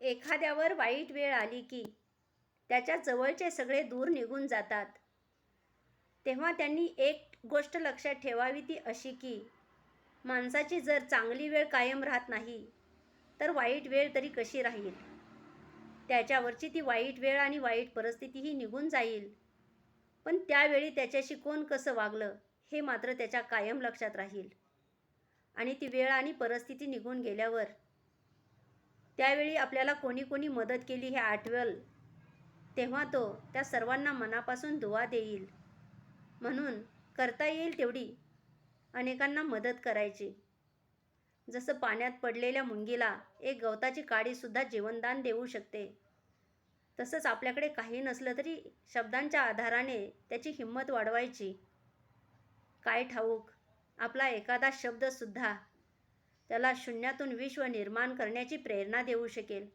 एखाद्यावर वाईट वेळ आली की त्याच्या जवळचे सगळे दूर निघून जातात. तेव्हा त्यांनी एक गोष्ट लक्षात ठेवावी ती अशी की माणसाची जर चांगली वेळ कायम राहत नाही तर वाईट वेळ तरी कशी राहील? त्याच्यावरची ती वाईट वेळ आणि वाईट परिस्थितीही निघून जाईल. पण त्यावेळी त्याच्याशी कोण कसं वागलं हे मात्र त्याच्या कायम लक्षात राहील. आणि ती वेळ आणि परिस्थिती निघून गेल्यावर त्यावेळी आपल्याला कोणी कोणी मदत केली हे आठवेल. तेव्हा तो त्या सर्वांना मनापासून दुवा देईल. म्हणून करता येईल तेवढी अनेकांना मदत करायची. जसं पाण्यात पडलेल्या मुंगीला एक गवताची काडीसुद्धा जीवनदान देऊ शकते. तसंच आपल्याकडे काही नसलं तरी शब्दांच्या आधाराने त्याची हिंमत वाढवायची. काय ठाऊक आपला एखादा शब्दसुद्धा त्याला शून्यातून विश्व निर्माण करण्याची प्रेरणा देऊ शकेल.